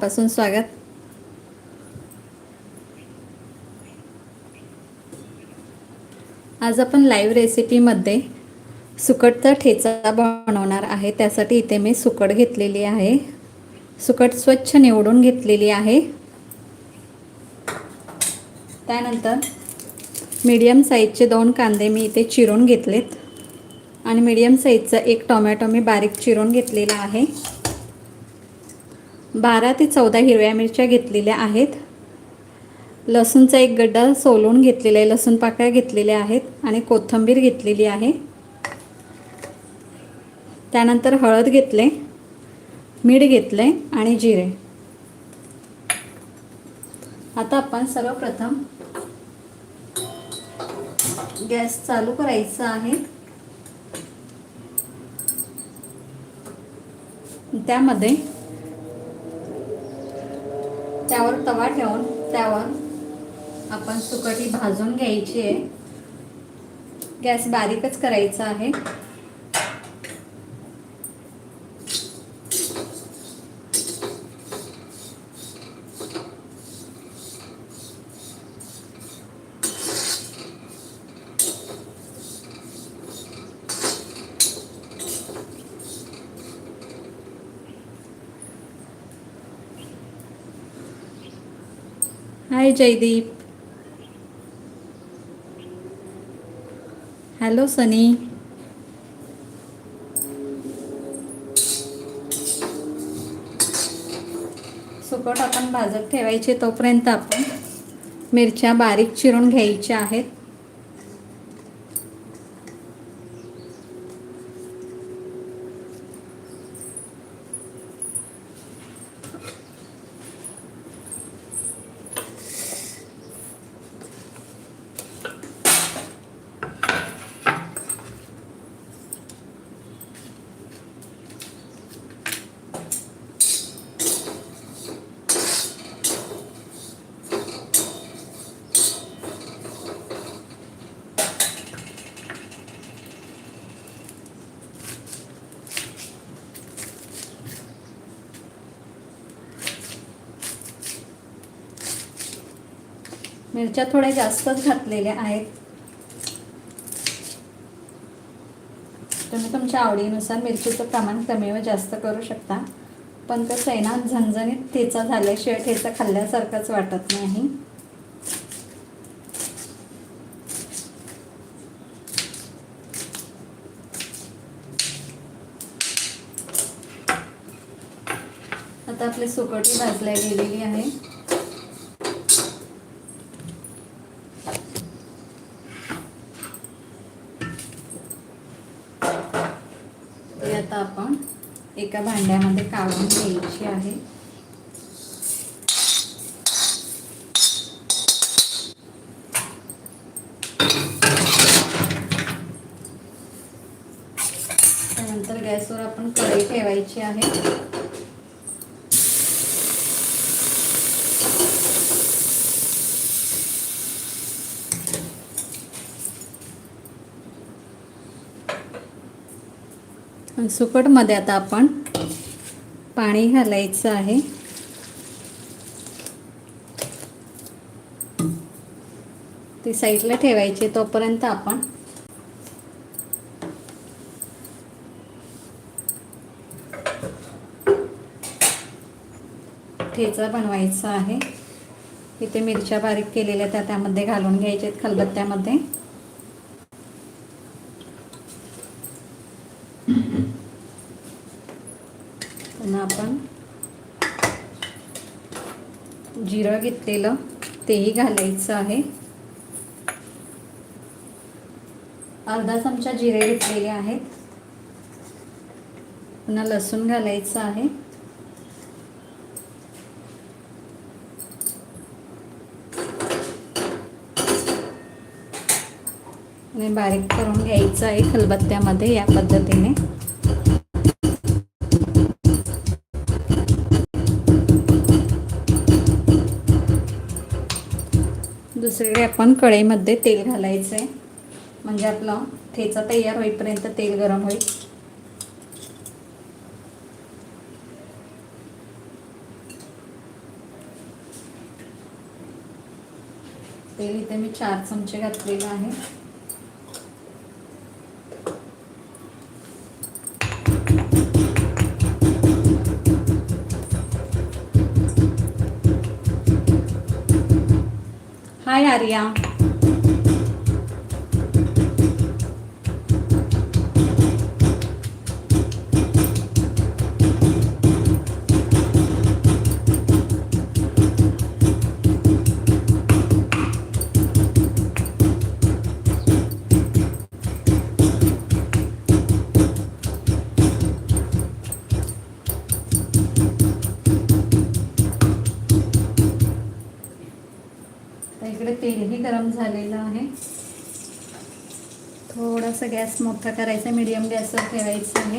पासून स्वागत. आज आपण लाईव्ह रेसिपीमध्ये सुकटचा ठेचा बनवणार आहे. त्यासाठी इथे मी सुकट घेतलेली आहे. सुकट स्वच्छ निवडून घेतलेली आहे. त्यानंतर मीडियम साईजचे दोन कांदे मी इथे चिरून घेतलेत. आणि मीडियम साईजचा एक टोमॅटो मी बारीक चिरून घेतलेला आहे. बारा ते चौदा हिरव्या मिरच्या घेतलेल्या आहेत. लसूणचा एक गड्डा सोलून घेतलेला आहे. लसूण पाकळ्या घेतलेल्या आहेत आणि कोथिंबीर घेतलेली आहे. त्यानंतर हळद घेतले मीठ घेतले आणि जिरे. आता आपण सर्वप्रथम गॅस चालू करायचा आहे. त्यामध्ये त्यावर तवा ठेवून त्यावर आपण सुकटी भाजून घ्यायची आहे. गॅस बारीकच करायचा आहे. हाय जयदीप हॅलो सनी सुकट आपण भाजत ठेवायचे तोपर्यंत आपण मिरच्या बारीक चिरून घ्यायच्या आहेत. मिरच्या थोड्या जास्तच घातलेल्या आहेत. तुम्ही तुमच्या आवडीनुसार मिरचीचं प्रमाण कमी व जास्त करू शकता. पण कसं आहे ना झणझणीत ठेचा झाल्याशिवाय ठेचा खाल्ल्यासारखंच वाटत नाही. आता आपली सुकटी भाजल्या गेलेली आहे ती आता आपण एका भांड्यामध्ये काढून घ्यायची आहे त्यानंतर गॅसवर आपण कढई ठेवायची आहे आणि सुकटमध्ये आता आपण पाणी घालायचं आहे. ती साईडला ठेवायची तोपर्यंत आपण ठेचा बनवायचा आहे. इथे मिरच्या बारीक केलेल्या त्या त्यामध्ये घालून घ्यायच्या आहेत खलबत्त्यामध्ये. पुन्हा आपण जिरं घेतलेलं तेही घालायचं आहे. अर्धा चमचा जिरे घेतलेले आहेत. पुन्हा लसूण घालायचं आहे. आणि बारीक करून घ्यायचं आहे खलबत्त्यामध्ये या पद्धतीने. दुसरीकडे आपण कढईमध्ये तेल घालायचं आहे म्हणजे आपलं ठेचा तयार होईपर्यंत तेल गरम होईल. तेल इथे मी चार चमचे घातलेलं आहे. हाय आर्या झालेलं आहे. थोडासा गॅस मोठा करायचा मीडियम गॅसवर ठेवायचा आहे.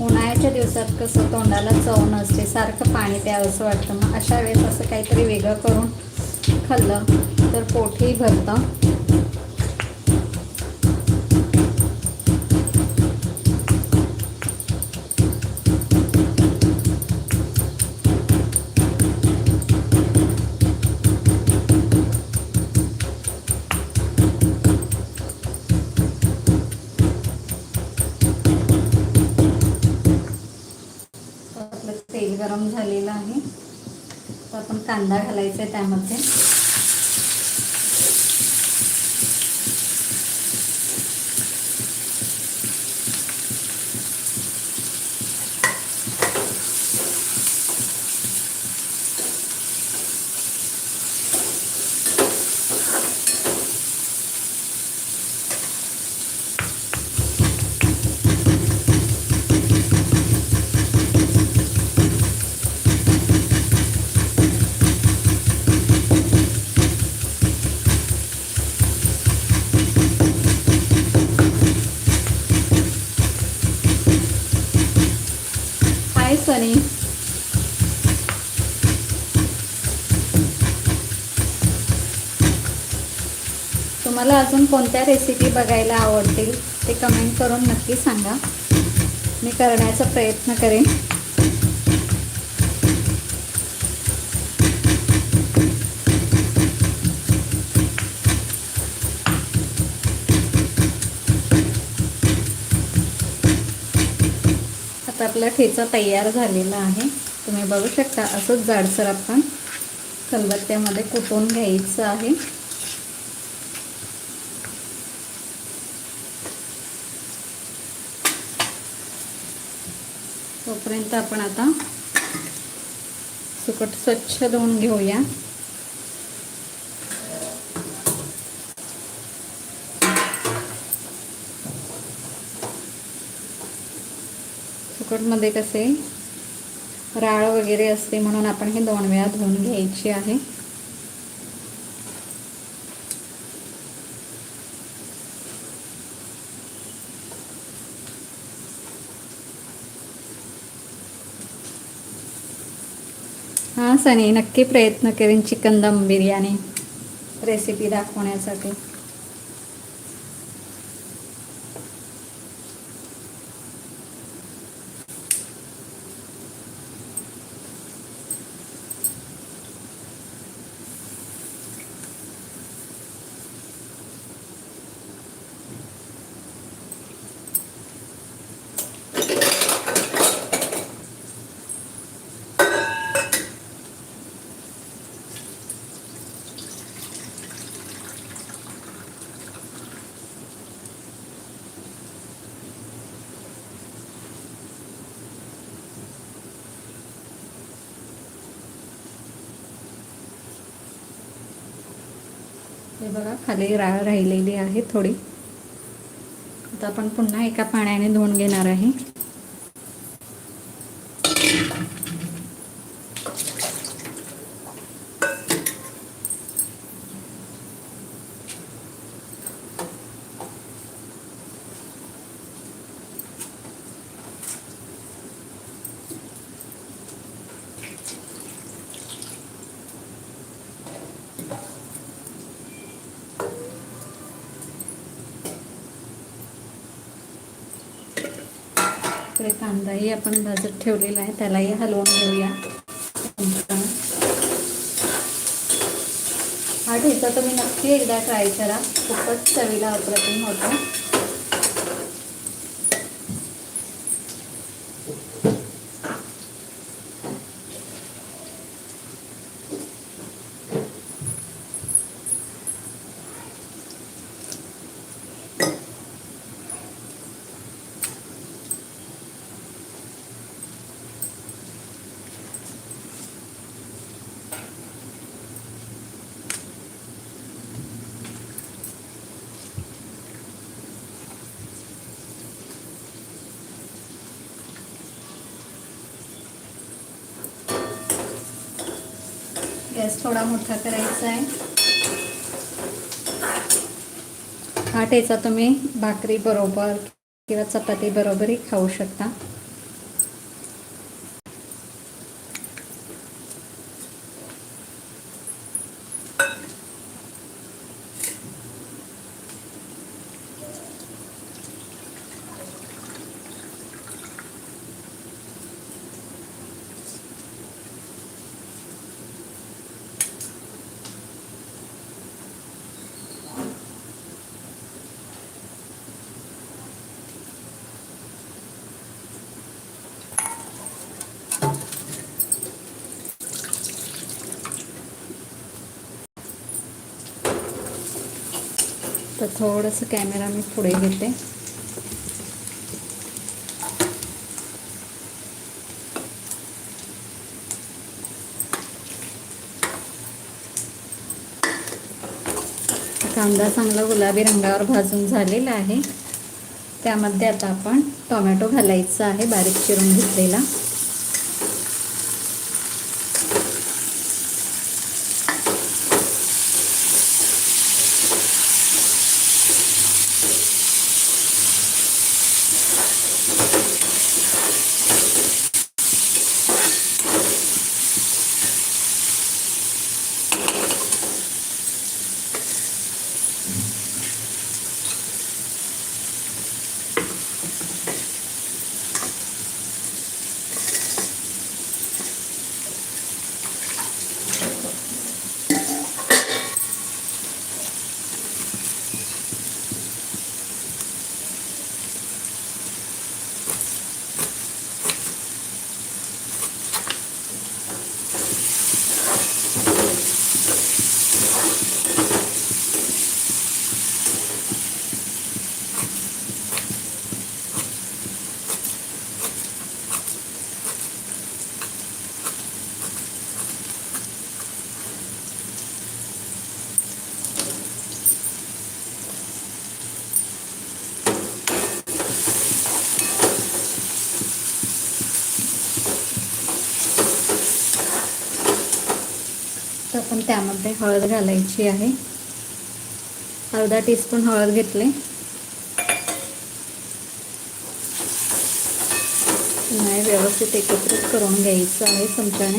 उन्हाळ्याच्या दिवसात कसं तोंडाला चव नसते सारखं पाणी प्यावंसं वाटतं. मग अशा वेळेस असं काहीतरी वेगळं करून खाल्लं तर पोटही भरतं. कांदा घालायचा आहे त्यामध्ये हाय सनी तुम्हाला अजून कोणत्या रेसिपी बघायला आवडतील ते कमेंट करून नक्की सांगा. मी करण्याचा प्रयत्न करेन. आता आपला ठेचा तयार झालेला आहे. तुम्ही बघू शकता असंच जाडसर आपण खलबत्त्यामध्ये कुटून घ्यायचं आहे. तोपर्यंत आपण आता सुकट स्वच्छ धुवून घेऊया. सुकटमध्ये कसे राळ वगैरे असते म्हणून आपण हे दोन वेळा धुवून घ्यायची आहे. हां नक्की प्रयत्न करेन चिकन दम बिर्याणी रेसिपी दाखवण्यासाठी. हे बघा खाली राळ राहिलेली आहे थोडी. आता आपण पुन्हा एका पाण्याने धुवून घेणार आहे. इकडे कांदाही आपण भाजत ठेवलेला आहे. त्यालाही हलवून घेऊया. हा ठेचा तुम्ही नक्की एकदा ट्राय करा. खूपच चवीला अप्रतिम होतं गॅस थोडा मोठा करायचा आहे. हा ठेचा तुम्ही भाकरी बरोबर किंवा चपाती बरोबरही खाऊ शकता. आता थोडंसं कॅमेरा मी पुढे घेते. कांदा चांगला गुलाबी रंगावर भाजून झालेला आहे. त्यामध्ये आता आपण टोमॅटो घालायचा आहे बारीक चिरून घेतलेला तर आपण त्यामध्ये हळद घालायची आहे. अर्धा टीस्पून हळद घेतले. नाही व्यवस्थित एकत्रित करून घ्यायचं आहे चमच्याने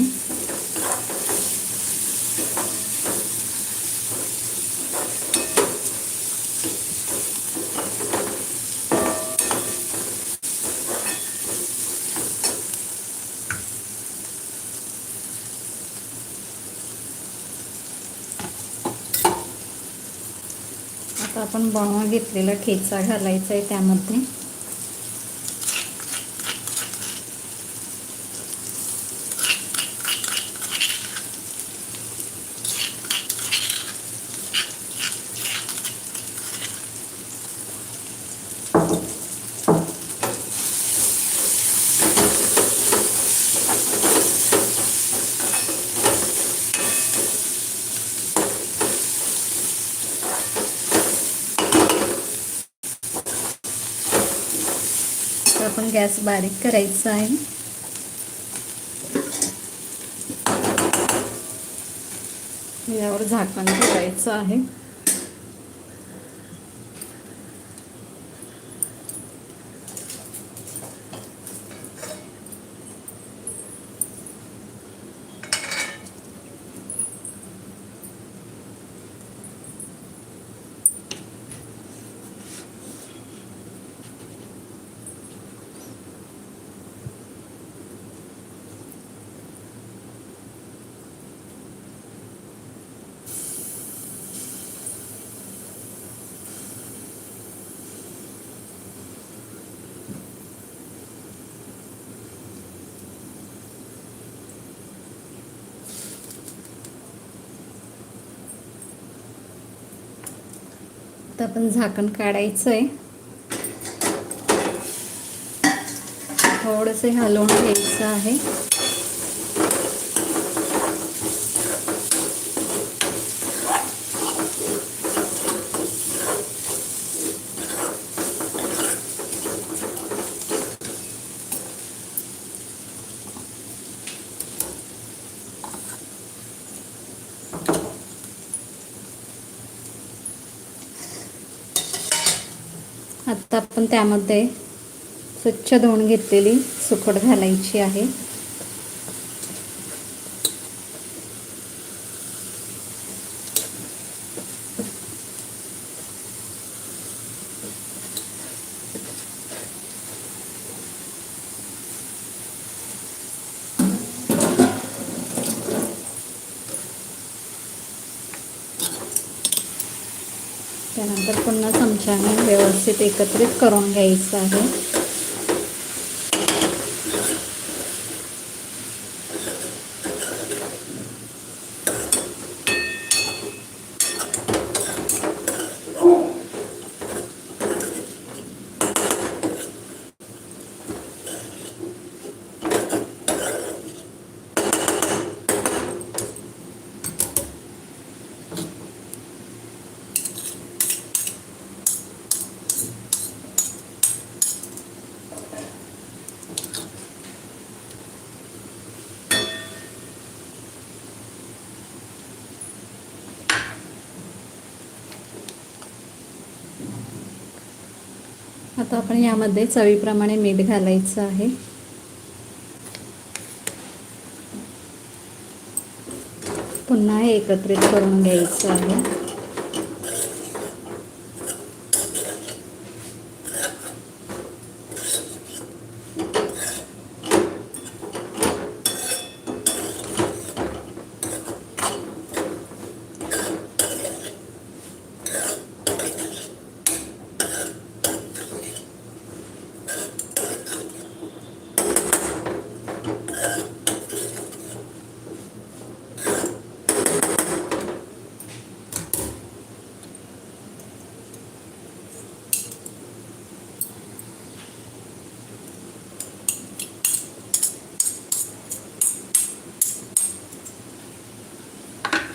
आपण बनवून घेतलेला ठेचा घालायचा आहे त्यामध्ये तर आपण गॅस बारीक करायचा आहे यावर झाकण ठेवायचं आहे आपण झाकण काढायचं आहे थोडंसं हलवून घ्यायचं आहे. आत्ता आपण त्यामध्ये स्वच्छ धुवून घेतलेली सुकट घालायची आहे त्यानंतर पुन्हा चमच्याने व्यवस्थित एकत्रित करून घ्यायचं आहे. आता आपण यामध्ये चवीप्रमाणे मीठ घालायचं आहे. पुन्हा हे एकत्रित करून घ्यायचं आहे.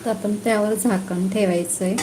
तर आपण त्यावर झाकण ठेवायचं आहे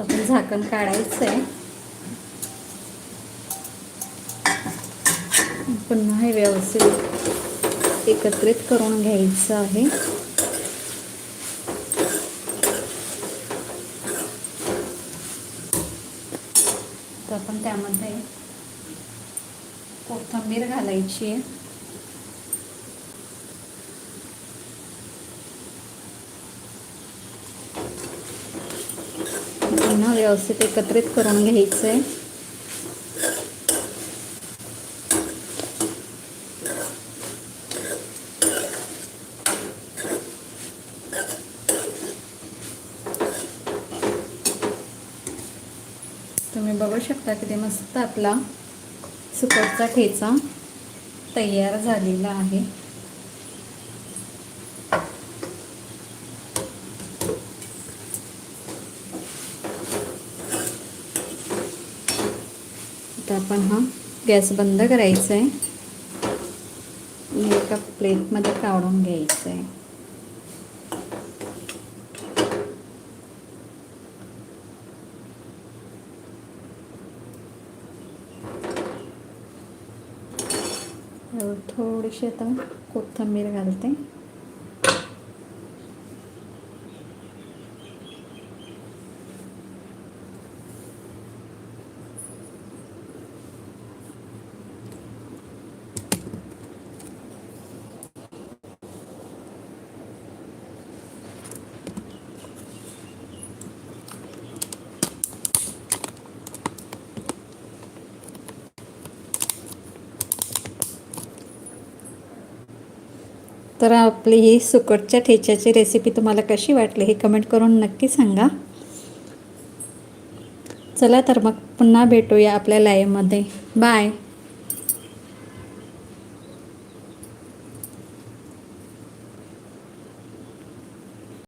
आता आपण झाकण काढायचं आहे. पुन्हा हे व्यवस्थित एकत्रित करून घ्यायचं आहे. तर आपण त्यामध्ये कोथिंबीर घालायची आहे पुन्हा व्यवस्थित एकत्रित करून घ्यायचं आहे तुम्ही बघू शकता की ते मस्त आपला सुकटचा ठेचा तयार झालेला आहे. आता आपण हा गॅस बंद करायचा आहे एका प्लेटमध्ये काढून घ्यायचं आहे थोडीशी आता कोथिंबीर घालते. तर आपली ही सुकटच्या ठेच्याची रेसिपी तुम्हाला कशी वाटली हे कमेंट करून नक्की सांगा. चला तर मग पुन्हा भेटूया आपल्या लाईव्हमध्ये बाय